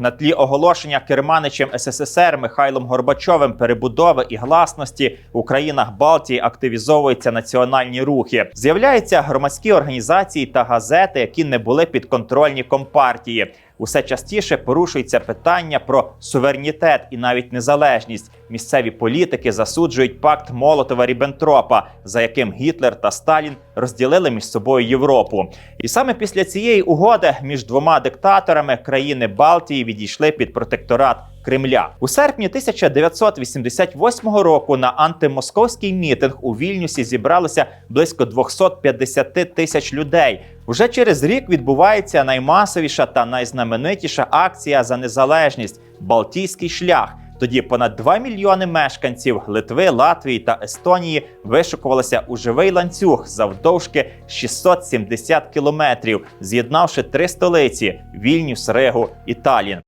На тлі оголошення керманичем СССР Михайлом Горбачовим перебудови і гласності у країнах Балтії активізовуються національні рухи. З'являються громадські організації та газети, які не були підконтрольні компартії. Усе частіше порушується питання про суверенітет і навіть незалежність. Місцеві політики засуджують пакт Молотова Ріббентропа, за яким Гітлер та Сталін розділили між собою Європу. І саме після цієї угоди між двома диктаторами країни Балтії відійшли під протекторат Кремля у серпні 1988 року на антимосковський мітинг у Вільнюсі зібралося близько 250 тисяч людей. Уже через рік відбувається наймасовіша та найзнаменитіша акція за незалежність Балтійський шлях. Тоді понад 2 мільйони мешканців Литви, Латвії та Естонії вишукувалися у живий ланцюг завдовжки 670 кілометрів, з'єднавши три столиці Вільнюс, Ригу і Талін.